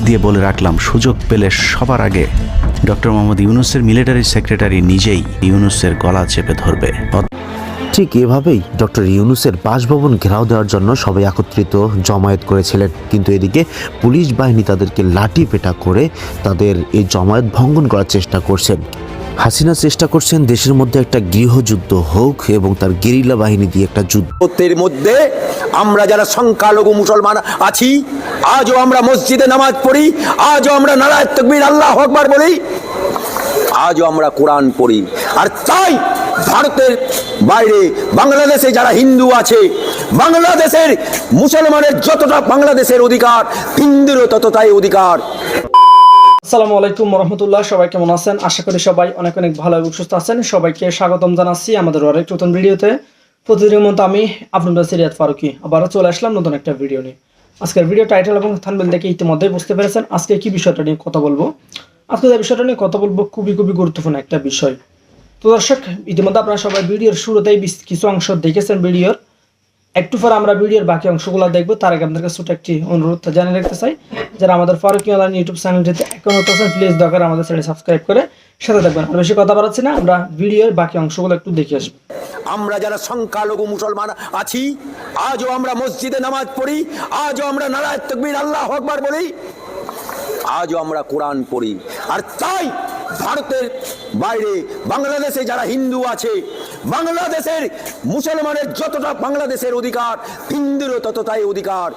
দিয়ে বলে রাখলাম সুযোগ পেলে সবার আগে ডক্টর মোহাম্মদ ইউনুসের মিলিটারি সেক্রেটারি নিজেই ইউনুসের গলা চেপে ধরবে। ঠিক এভাবেই ডক্টর ইউনুসের বাসভবন ঘেরাও দেওয়ার জন্য সবাই একত্রিত জমায়েত করেছিলেন। কিন্তু এদিকে পুলিশ বাহিনী তাদেরকে লাঠি পেটা করে তাদের এই জমায়েত ভঙ্গন করার চেষ্টা করছেন। হাসিনা চেষ্টা করছেন দেশের মধ্যে একটা গৃহযুদ্ধ হোক এবং তার গেরিলা বাহিনী দিয়ে একটা যুদ্ধ। ভারতের মধ্যে আমরা যারা সংখ্যালঘু মুসলমান আছি আজও আমরা মসজিদে নামাজ পড়ি, আজও আমরা নারায় তকবীর আল্লাহ আকবার বলি, আজও আমরা কোরআন পড়ি। আর তাই ভারতের বাইরে বাংলাদেশে যারা হিন্দু আছে, বাংলাদেশের মুসলমানের যতটা বাংলাদেশের অধিকার, হিন্দুরও ততটাই অধিকার। আসসালামু আলাইকুম রহমতুল্লাহ সবাই কেমন আছেন? আশা করি সবাই অনেক অনেক ভালো এবং সুস্থ আছেন। সবাইকে স্বাগতম জানাচ্ছি আমাদের আরেক নতুন ভিডিওতে। প্রতিদিনের মতো আমি আপনাদের সিরিয়াত ফারুকি, আবারও চলে আসলাম নতুন একটা ভিডিও নিয়ে। আজকের ভিডিও টাইটেল এবং থানবেল দেখে ইতিমধ্যেই বুঝতে পেরেছেন আজকে কি বিষয়টা নিয়ে কথা বলব। আজকে যে বিষয়টা নিয়ে কথা বলব খুবই খুবই গুরুত্বপূর্ণ একটা বিষয়। তো দর্শক, ইতিমধ্যে আপনারা সবাই ভিডিওর শুরুতেই কিছু অংশ দেখেছেন ভিডিওর একটু পর আমরা ভিডিওর বাকি অংশগুলো দেখব। তার আগে আপনাদের কাছে ছোট একটি অনুরোধ জানিয়ে রাখতে চাই, যারা আমাদের ফারুকি অনলাইন ইউটিউব চ্যানেলটিতে এখন হতেছেন প্লিজ দরকার আমাদের চ্যানেল সাবস্ক্রাইব করে সাথে থাকবেন। আর বেশি কথা বাড়াচ্ছি না, আমরা ভিডিওর বাকি অংশগুলো একটু দেখে আসব। আমরা যারা সংখ্যালঘু মুসলমান আছি, আজও আমরা মসজিদে নামাজ পড়ি, আজও আমরা নারায় তকবীর আল্লাহ আকবার বলি, আজও আমরা কোরআন পড়ি। আর তাই ভারতের বাইরে, বাংলাদেশে যারা হিন্দু আছে, বাংলাদেশের মুসলমানের যতটা বাংলাদেশের অধিকার, হিন্দুরও ততটাই অধিকার।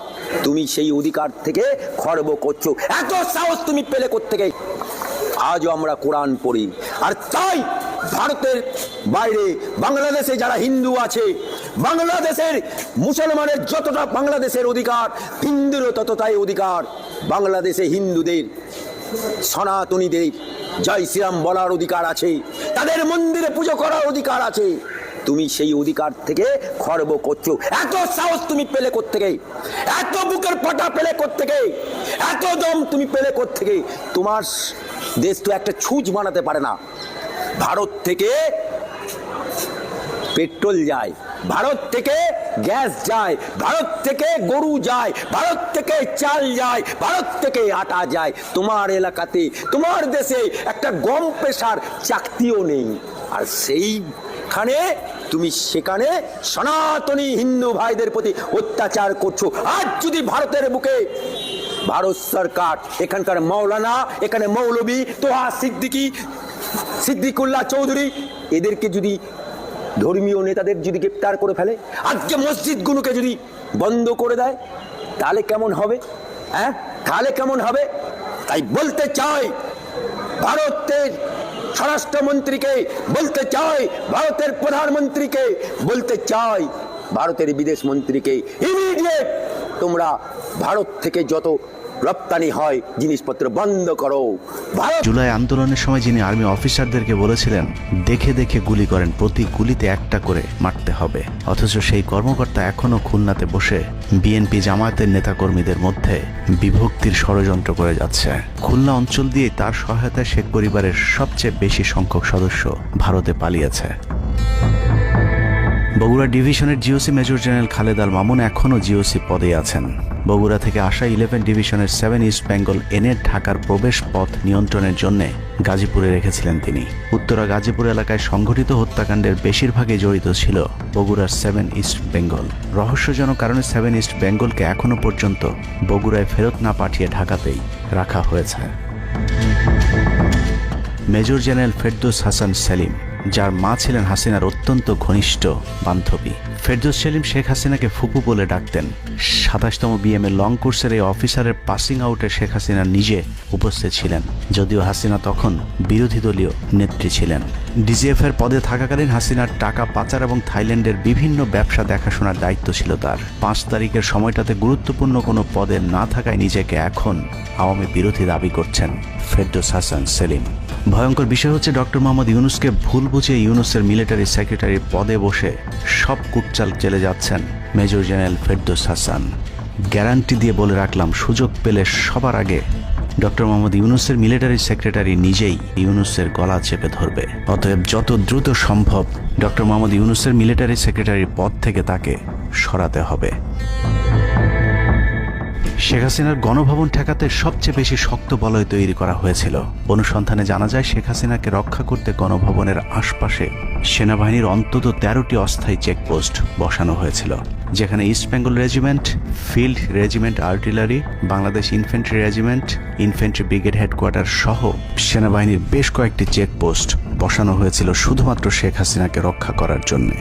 তুমি সেই অধিকার থেকে খর্ব করছ। এত সাহস তুমি পেলে থেকে আজও আমরা কোরআন পড়ি। আর তাই ভারতের বাইরে, বাংলাদেশে যারা হিন্দু আছে, বাংলাদেশের মুসলমানের যতটা বাংলাদেশের অধিকার, হিন্দুরও ততটাই অধিকার। বাংলাদেশে হিন্দুদের, সনাতনীদের জয় শ্রীরাম বলার অধিকার আছে। তাদের মন্দিরে পুজো করার অধিকার আছে। তুমি সেই অধিকার থেকে খর্ব করছ। এত সাহস তুমি পেলে থেকে এত বুকের পাটা পেলে থেকে এত দম তুমি পেলে থেকে তোমার দেশ তো একটা ছুঁচ বানাতে পারে না। ভারত থেকে পেট্রোল যায়। ভারত থেকে গ্যাস যায়, ভারত থেকে গরু যায়, ভারত থেকে চাল যায়, ভারত থেকে আটা যায়। তোমার এলাকাতে, তোমার দেশে একটা গম পেশার চাকতিও নেই। আর সেইখানে তুমি সেখানে সনাতনী হিন্দু ভাইদের প্রতি অত্যাচার করছ। আজ যদি ভারতের বুকে ভারত সরকার, এখানকার মৌলানা এখানে মৌলবী তোহা সিদ্দিকি, সিদ্দিকুল্লাহ চৌধুরী, এদেরকে যদি ধর্মীয় নেতাদের যদি গ্রেপ্তার করে ফেলে, আজকে মসজিদগুলোকে যদি বন্ধ করে দেয়, তাহলে কেমন হবে? হ্যাঁ? তাহলে কেমন হবে? তাই বলতে চাই, ভারতের স্বরাষ্ট্রমন্ত্রীকে বলতে চাই, ভারতের প্রধানমন্ত্রীকে বলতে চাই, ভারতের বিদেশ মন্ত্রীকে ইমিডিয়েট তোমরা ভারত থেকে যত রপ্তানি হয়, জিনিসপত্র বন্ধ করো। জুলাই আন্দোলনের সময় যিনি আর্মি অফিসারদেরকে বলেছিলেন, দেখে দেখে গুলি করেন, প্রতি গুলিতে একটা করে মারতে হবে। অথচ সেই কর্মকর্তা এখনও খুলনাতে বসে বিএনপি জামায়াতের নেতাকর্মীদের মধ্যে বিভক্তির ষড়যন্ত্র করে যাচ্ছে। খুলনা অঞ্চল দিয়ে তার সহায়তায় শেখ পরিবারের সবচেয়ে বেশি সংখ্যক সদস্য ভারতে পালিয়েছে। বগুড়া ডিভিশনের GOC major general Khaled Al Mamun এখনও জিওসি পদে আছেন। বগুড়া থেকে আসা ইলেভেন ডিভিশনের সেভেন ইস্ট বেঙ্গল এনে ঢাকার প্রবেশ পথ নিয়ন্ত্রণের জন্য গাজীপুরে রেখেছিলেন তিনি। উত্তরা গাজীপুর এলাকায় সংঘটিত হত্যাকাণ্ডের বেশিরভাগই জড়িত ছিল বগুড়ার সেভেন ইস্ট বেঙ্গল। রহস্যজনক কারণে সেভেন ইস্ট বেঙ্গলকে এখনও পর্যন্ত বগুড়ায় ফেরত না পাঠিয়ে ঢাকাতেই রাখা হয়েছে। মেজর জেনারেল ফেরদৌস হাসান সেলিম, যার মা ছিলেন হাসিনার অত্যন্ত ঘনিষ্ঠ বান্ধবী। ফেরদৌস সেলিম শেখ হাসিনাকে ফুপু বলে ডাকতেন। সাতাশতম বিএমএ লং কোর্সের এই অফিসারের পাসিং আউটে শেখ হাসিনা নিজে উপস্থিত ছিলেন। যদিও হাসিনা তখন বিরোধী দলীয় নেত্রী ছিলেন। ডিজিএফ এর পদে থাকাকালীন হাসিনার টাকা পাচার এবং থাইল্যান্ডের বিভিন্ন ব্যবসা দেখাশোনার দায়িত্ব ছিল তার। পাঁচ তারিখের সময়টাতে গুরুত্বপূর্ণ কোনো পদে না থাকায় নিজেকে এখন আওয়ামী বিরোধী দাবি করছেন ফেরদৌস হাসান সেলিম। ভয়ঙ্কর বিষয় হচ্ছে ডক্টর মোহাম্মদ ইউনুসকে ভুল বুঝে ইউনুসের মিলিটারি সেক্রেটারির পদে বসে সব কুটচাল চলে যাচ্ছেন major general Ferdous Hasan. Guarantee দিয়ে বলে রাখলাম, সুযোগ পেলে সবার আগে ডক্টর মোহাম্মদ ইউনুসের মিলিটারি সেক্রেটারি নিজেই ইউনুসের গলা চেপে ধরবে। অতএব যত দ্রুত সম্ভব ডক্টর মোহাম্মদ ইউনুসের মিলিটারি সেক্রেটারির পদ থেকে তাকে সরাতে হবে। শেখ হাসিনার গণভবন ঠেকাতে সবচেয়ে বেশি শক্ত বলয় তৈরি করা হয়েছিল। অনুসন্ধানে জানা যায়, শেখ হাসিনাকে রক্ষা করতে গণভবনের আশপাশে সেনাবাহিনীর অন্তত তেরোটি অস্থায়ী চেকপোস্ট বসানো হয়েছিল, যেখানে East Bengal regiment, field regiment artillery, Bangladesh infantry regiment infantry brigade headquarter সহ সেনাবাহিনীর বেশ কয়েকটি চেকপোস্ট বসানো হয়েছিল শুধুমাত্র শেখ হাসিনাকে রক্ষা করার জন্যে।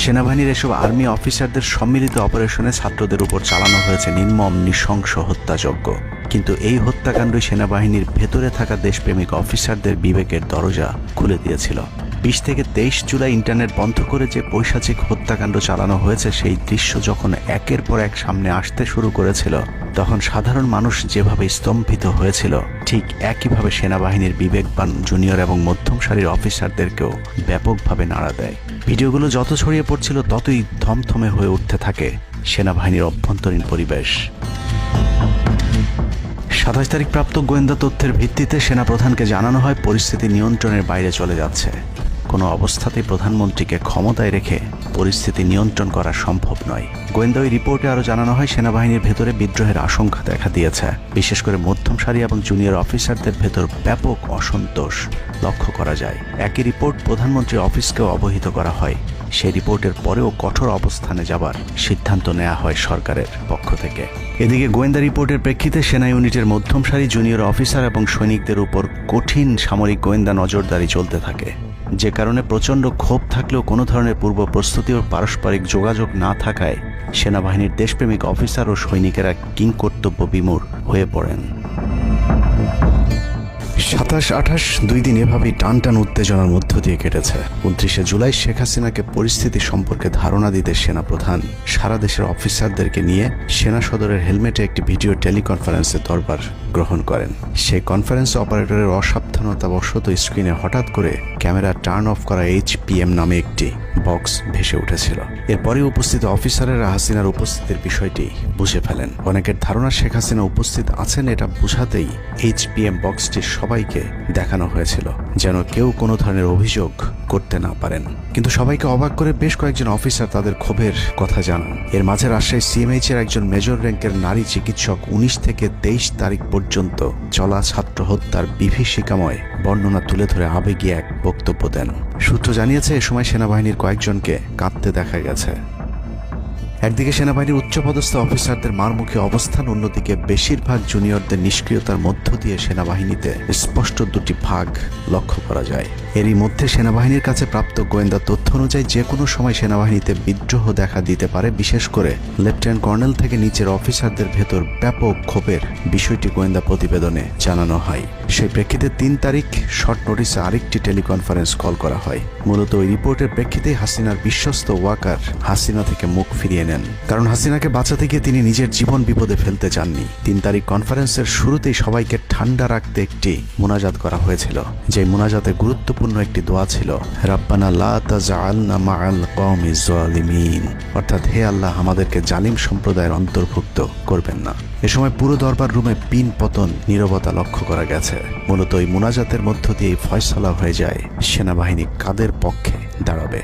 সেনাবাহিনীর এসব আর্মি অফিসারদের সম্মিলিত অপারেশনে ছাত্রদের উপর চালানো হয়েছে নির্মম, নৃশংস হত্যাযজ্ঞ। কিন্তু এই হত্যাকাণ্ডই সেনাবাহিনীর ভেতরে থাকা দেশপ্রেমিক অফিসারদের বিবেকের দরজা খুলে দিয়েছিল। বিশ থেকে তেইশ জুলাই ইন্টারনেট বন্ধ করে যে পৈশাচিক হত্যাকাণ্ড চালানো হয়েছে, সেই দৃশ্য যখন একের পর এক সামনে আসতে শুরু করেছিল, তখন সাধারণ মানুষ যেভাবে স্তম্ভিত হয়েছিল, ঠিক একইভাবে সেনাবাহিনীর বিবেকবান জুনিয়র এবং মধ্যম সারির অফিসারদেরকেও ব্যাপকভাবে নাড়া দেয়। ভিডিওগুলো যত ছড়িয়ে পড়ছিল, ততই থমথমে হয়ে উঠতে থাকে সেনাবাহিনীর অভ্যন্তরীণ পরিবেশ। সাতাশ তারিখ প্রাপ্ত গোয়েন্দা তথ্যের ভিত্তিতে সেনাপ্রধানকে জানানো হয়, পরিস্থিতি নিয়ন্ত্রণের বাইরে চলে যাচ্ছে। কোনো অবস্থাতেই প্রধানমন্ত্রীকে ক্ষমতায় রেখে পরিস্থিতি নিয়ন্ত্রণ করা সম্ভব নয়। গোয়েন্দা ওই রিপোর্টে আরও জানানো হয়, সেনাবাহিনীর ভেতরে বিদ্রোহের আশঙ্কা দেখা দিয়েছে। বিশেষ করে মধ্যম সারি এবং জুনিয়র অফিসারদের ভেতর ব্যাপক অসন্তোষ লক্ষ্য করা যায়। একই রিপোর্ট প্রধানমন্ত্রীর অফিসকেও অবহিত করা হয়। সেই রিপোর্টের পরেও কঠোর অবস্থানে যাবার সিদ্ধান্ত নেওয়া হয় সরকারের পক্ষ থেকে। এদিকে গোয়েন্দা রিপোর্টের প্রেক্ষিতে সেনা ইউনিটের মধ্যম সারি, জুনিয়র অফিসার এবং সৈনিকদের উপর কঠিন সামরিক গোয়েন্দা নজরদারি চলতে থাকে। যে কারণে প্রচণ্ড ক্ষোভ থাকলেও কোনো ধরনের পূর্ব প্রস্তুতি ও পারস্পরিক যোগাযোগ না থাকায় সেনাবাহিনীর দেশপ্রেমিক অফিসার ও সৈনিকেরা কিংকর্তব্য বিমূর হয়ে পড়েন। সাতাশ, আঠাশ, দুই দিন এভাবেই টান টান উত্তেজনার মধ্য দিয়ে কেটেছে। উনত্রিশে জুলাই শেখ হাসিনাকে পরিস্থিতি সম্পর্কে ধারণা দিতে সেনাপ্রধান। সারা দেশের অফিসারদেরকে নিয়ে সেনা সদরের হেলমেটে একটি ভিডিও টেলিকনফারেন্সে দরবার গ্রহণ করেন। সেই কনফারেন্স অপারেটরের অসাবধানতাবশত স্ক্রিনে হঠাৎ করে ক্যামেরা টার্ন অফ করা এইচ নামে একটি বক্স ভেসে উঠেছিল। এরপরে উপস্থিত অফিসারেরা হাসিনার উপস্থিতির বিষয়টি বুঝে ফেলেন। অনেকের ধারণা শেখ হাসিনা উপস্থিত আছেন এটা বুঝাতেই এইচপিএম বক্সটি সবাইকে দেখানো হয়েছিল, যেন কেউ কোনো ধরনের অভিযোগ করতে না পারেন। কিন্তু সবাইকে অবাক করে বেশ কয়েকজন অফিসার তাদের ক্ষোভের কথা জানান। এর মাঝে রাজশাহী সিএমএইচ এর একজন মেজর র্যাঙ্কের নারী চিকিৎসক উনিশ থেকে তেইশ তারিখ পর্যন্ত চলা ছাত্র হত্যার বিভীষিকাময় বর্ণনা তুলে ধরে আবেগী এক বক্তব্য দেন। সূত্র জানিয়েছে, এ সময় সেনাবাহিনীর কয়েকজনকে কাঁদতে দেখা গেছে। একদিকে সেনাবাহিনীর উচ্চপদস্থ অফিসারদের মারমুখী অবস্থান, অন্যদিকে বেশিরভাগ জুনিয়রদের নিষ্ক্রিয়তার মধ্য দিয়ে সেনাবাহিনীতে স্পষ্ট দুটি ভাগ লক্ষ্য করা যায়। এরই মধ্যে সেনাবাহিনীর কাছে প্রাপ্ত গোয়েন্দা তথ্য অনুযায়ী যে কোনো সময় সেনাবাহিনীতে বিদ্রোহ দেখা দিতে পারে, বিশেষ করে লেফটেন্যান্ট কর্নেল থেকে নিচের অফিসারদের ভেতর ব্যাপক ক্ষোভের বিষয়টি গোয়েন্দা প্রতিবেদনে জানানো হয়। সেই প্রেক্ষিতে তিন তারিখ শর্ট নোটিসে আরেকটি টেলিকনফারেন্স কল করা হয়। মূলত ওই রিপোর্টের প্রেক্ষিতে হাসিনার বিশ্বস্ত ওয়াকার হাসিনা থেকে মুখ ফিরিয়ে নেন। কারণ হাসিনাকে বাঁচাতে গিয়ে তিনি নিজের জীবন বিপদে ফেলতে চাননি। তিন তারিখ কনফারেন্সের শুরুতেই সবাইকে ঠান্ডা রাখতে একটি মোনাজাত করা হয়েছিল যে মোনাজাতে গুরুত্বপূর্ণ একটি দোয়া ছিল, রাব্বানা লা তাজআলনা মাআল কওমিজ অর্থাৎ, হে আল্লাহ, আমাদেরকে জালিম সম্প্রদায়ের অন্তর্ভুক্ত করবেন না। এ সময় পুরো দরবার রুমে পিন পতন নীরবতা লক্ষ্য করা গেছে। মূলত ওই মোনাজাতের মধ্য দিয়ে ফয়সলা হয়ে যায় সেনাবাহিনী কাদের পক্ষে দাঁড়াবে।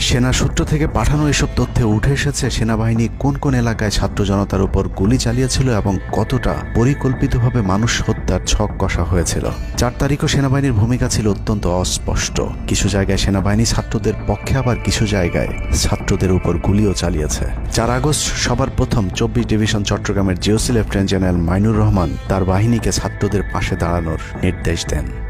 সেনা সূত্র থেকে পাঠানো এসব তথ্যে উঠে এসেছে, সেনাবাহিনী কোন কোন এলাকায় ছাত্র জনতার উপর গুলি চালিয়েছিল এবং কতটা পরিকল্পিতভাবে মানুষ হত্যার ছক কষা হয়েছিল। চার তারিখও সেনাবাহিনীর ভূমিকা ছিল অত্যন্ত অস্পষ্ট। কিছু জায়গায় সেনাবাহিনী ছাত্রদের পক্ষে, আবার কিছু জায়গায় ছাত্রদের উপর গুলিও চালিয়েছে। চার আগস্ট সবার প্রথম চব্বিশ ডিভিশন চট্টগ্রামের GOC lieutenant general Mainur Rahman তার বাহিনীকে ছাত্রদের পাশে দাঁড়ানোর নির্দেশ দেন।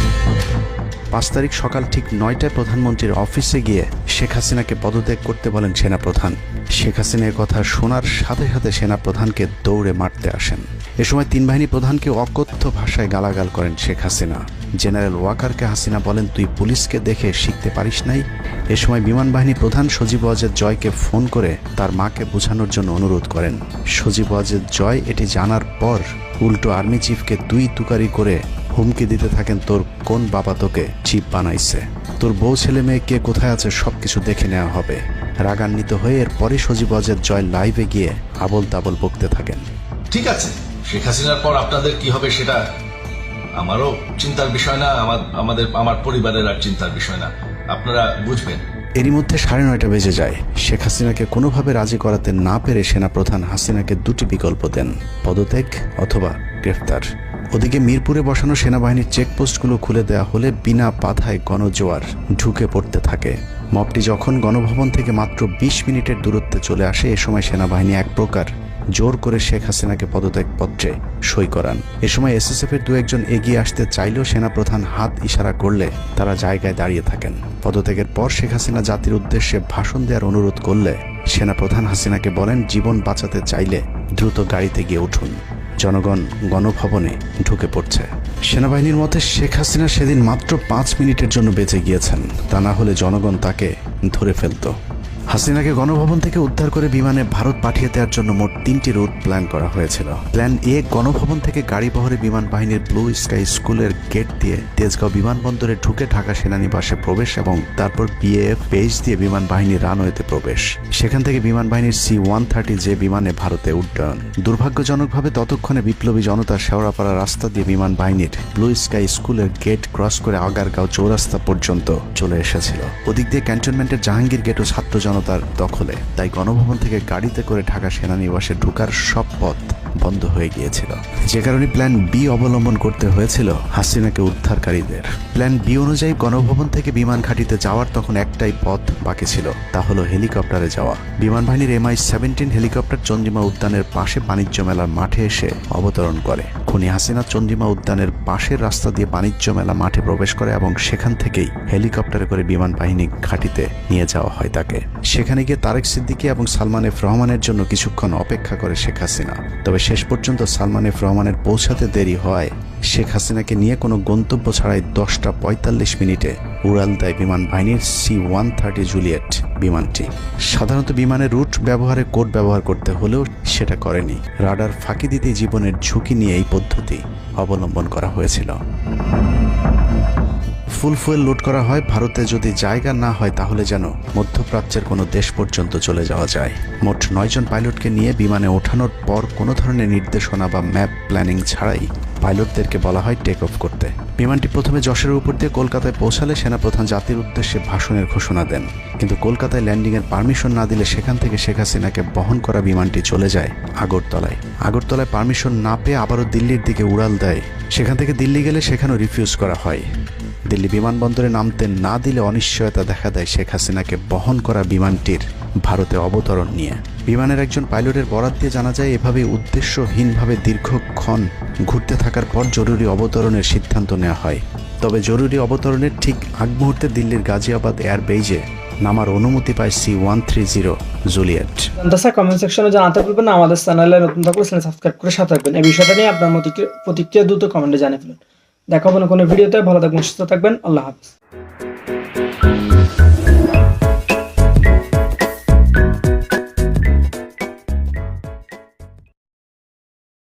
পাঁচ তারিখ সকাল ঠিক নয়টায় প্রধানমন্ত্রীর অফিসে গিয়ে শেখ হাসিনাকে পদত্যাগ করতে বলেন সেনাপ্রধান। শেখ হাসিনার কথা শোনার সাথে সাথে সেনাপ্রধানকে দৌড়ে মারতে আসেন। এ সময় তিন বাহিনী প্রধানকে অকথ্য ভাষায় গালাগাল করেন শেখ হাসিনা। জেনারেল ওয়াকারকে হাসিনা বলেন, তুই পুলিশকে দেখে শিখতে পারিস নাই? এ সময় বিমান বাহিনী প্রধান সজীব ওয়াজেদ জয়কে ফোন করে তার মাকে বোঝানোর জন্য অনুরোধ করেন। সজীব ওয়াজেদ জয় এটি জানার পর উল্টো আর্মি চিফকে দুই তুকারি করে হুমকি দিতে থাকেন তোর কোন বাবা তোকে চিপ বানাইছে? তোর বউ ছেলে মেয়ে কে কোথায় আছে সবকিছু দেখে নেওয়া হবে। রাগান্বিত হয়ে এরপরে সজীব ওয়াজেদ জয় লাইভে গিয়ে আবল তাবল বকতে থাকেন। ঠিক আছে শেখ হাসিনার পর আপনাদের কি হবে সেটা আমারও চিন্তার বিষয় না আমার আমাদের আমার পরিবারের আর চিন্তার বিষয় না। আপনারা বুঝবেন। এরই মধ্যে সাড়ে নয়টা বেজে যায়। শেখ হাসিনাকে কোনোভাবে রাজি করাতে না পেরে সেনাপ্রধান হাসিনাকে দুটি বিকল্প দেন পদত্যাগ অথবা গ্রেফতার। ওদিকে মিরপুরে বসানো সেনাবাহিনীর চেকপোস্টগুলো খুলে দেওয়া হলে বিনা বাধায় গণজোয়ার ঢুকে পড়তে থাকে। মবটি যখন গণভবন থেকে মাত্র বিশ মিনিটের দূরত্বে চলে আসে, এ সময় সেনাবাহিনী এক প্রকার জোর করে শেখ হাসিনাকে পদত্যাগপত্রে সই করান। এ সময় এসএসএফ এর দু একজন এগিয়ে আসতে চাইলেও সেনাপ্রধান হাত ইশারা করলে তারা জায়গায় দাঁড়িয়ে থাকেন। পদত্যাগের পর শেখ হাসিনা জাতির উদ্দেশ্যে ভাষণ দেওয়ার অনুরোধ করলে সেনাপ্রধান হাসিনাকে বলেন, জীবন বাঁচাতে চাইলে দ্রুত গাড়িতে গিয়ে উঠুন। জনগণ গণভবনে ঢুকে পড়ছে। সেনাবাহিনীর মতে শেখ হাসিনা সেদিন মাত্র পাঁচ মিনিটের জন্য বেঁচে গিয়েছেন। তা না হলে জনগণ তাকে ধরে ফেলতো। হাসিনাকে গণভবন থেকে উদ্ধার করে বিমানে ভারত পাঠিয়ে দেওয়ার জন্য মোট তিনটি রুট প্ল্যান করা হয়েছিল। প্ল্যান এ, গণভবন থেকে গাড়ি বহরে বিমান বাহিনীর ব্লু স্কাই স্কুলের গেট দিয়ে তেজগাঁও বিমানবন্দরে ঢুকে ঢাকা সেনানিবাসে প্রবেশ এবং তারপর বিএএফ বেজ দিয়ে বিমান বাহিনীর রানওয়েতে প্রবেশ। সেখান থেকে বিমান বাহিনীর সি ওয়ান থার্টি যে বিমানে ভারতে উড্ডয়ন। দুর্ভাগ্যজনকভাবে ততক্ষণে বিপ্লবী জনতা শেওড়াপাড়া রাস্তা দিয়ে বিমান বাহিনীর ব্লু স্কাই স্কুলের গেট ক্রস করে আগারগাঁও চৌরাস্তা পর্যন্ত চলে এসেছিল। ওদিক দিয়ে ক্যান্টনমেন্টের জাহাঙ্গীর গেটও ছাত্র জনতার দখলে। তাই গণভবন থেকে গাড়িতে করে ঢাকা সেনানিবাসে ঢুকার সব পথ বন্ধ হয়ে গিয়েছিল। যে কারণে প্ল্যান বি অবলম্বন করতে হয়েছিল হাসিনাকে উদ্ধারকারীদের। প্ল্যান বি অনুযায়ী গণভবন থেকে বিমান ঘাঁটিতে যাওয়ার তখন একটাই পথ বাকি ছিল, তা হলো হেলিকপ্টারে যাওয়া। বিমান বাহিনীর এমআই সেভেন্টিন হেলিকপ্টার চন্দ্রিমা উদ্যানের পাশে বাণিজ্য মেলার মাঠে এসে অবতরণ করে। খুনি হাসিনা চন্দ্রিমা উদ্যানের পাশের রাস্তা দিয়ে বাণিজ্য মেলা মাঠে প্রবেশ করে এবং সেখান থেকেই হেলিকপ্টারে করে বিমান বাহিনী ঘাঁটিতে নিয়ে যাওয়া হয় তাকে। সেখানে গিয়ে তারেক সিদ্দিকী এবং সালমান এফ রহমানের জন্য কিছুক্ষণ অপেক্ষা করে শেখ হাসিনা। তবে শেষ পর্যন্ত সালমান এফ রহমানের পৌঁছাতে দেরি হয়। শেখ হাসিনাকে নিয়ে কোনো গন্তব্য ছাড়াই দশটা পঁয়তাল্লিশ মিনিটে উড়াল দেয় বিমান বাহিনীর সি ওয়ান থার্টি জুলিয়েট বিমানটি। সাধারণত বিমানের রুট ব্যবহারে কোড ব্যবহার করতে হলেও সেটা করেনি। রাডার ফাঁকি দিতে জীবনের ঝুঁকি নিয়ে এই পদ্ধতি অবলম্বন করা হয়েছিল। ফুল ফুয়েল লোড করা হয় ভারতে যদি জায়গা না হয় তাহলে যেন মধ্যপ্রাচ্যের কোনো দেশ পর্যন্ত চলে যাওয়া যায়। মোট নয়জন পাইলটকে নিয়ে বিমানে ওঠানোর পর কোনো ধরনের নির্দেশনা বা ম্যাপ প্ল্যানিং ছাড়াই পাইলটদেরকে বলা হয় টেক অফ করতে। বিমানটি প্রথমে যশোরের উপর দিয়ে কলকাতায় পৌঁছালে সেনাপ্রধান জাতির উদ্দেশ্যে ভাষণের ঘোষণা দেন। কিন্তু কলকাতায় ল্যান্ডিংয়ের পারমিশন না দিলে সেখান থেকে শেখ হাসিনাকে বহন করা বিমানটি চলে যায় আগরতলায়। আগরতলায় পারমিশন না পেয়ে আবারও দিল্লির দিকে উড়াল দেয়। সেখান থেকে দিল্লি গেলে সেখানেও রিফিউজ করা হয়। দিল্লি বিমানবন্দরে নামতে না দিলে অনিশ্চয়তা দেখা দেয় শেখ হাসিনাকে বহন করা বিমানটির ভারতে অবতরণ নিয়ে। বিমানের একজন পাইলটের বরাত দিয়ে জানা যায় এভাবে উদ্দেশ্যহীনভাবে দীর্ঘক্ষণ ঘুরতে থাকার পর জরুরি অবতরণের সিদ্ধান্ত নেওয়া হয়। তবে জরুরি অবতরণের ঠিক আগ মুহূর্তে দিল্লির গাজিয়াবাদ এয়ারবেইজে নামার অনুমতি পায় C one three zero Juliet. চাই কমেন্ট সেকশনে জানাতে ভুলবেন না, আমাদের চ্যানেলে নতুন থাকলে সাবস্ক্রাইব করে সাথে থাকবেন। এই বিষয়টা নিয়ে আপনার মতিক্রিয়া- প্রতিক্রিয়া দ্রুত কমেন্টে জানিয়ে ফেলুন। দেখা হবে না কোনো ভিডিওতে। ভালো থাকবেন সুস্থ থাকবেন। আল্লাহ হাফিজ।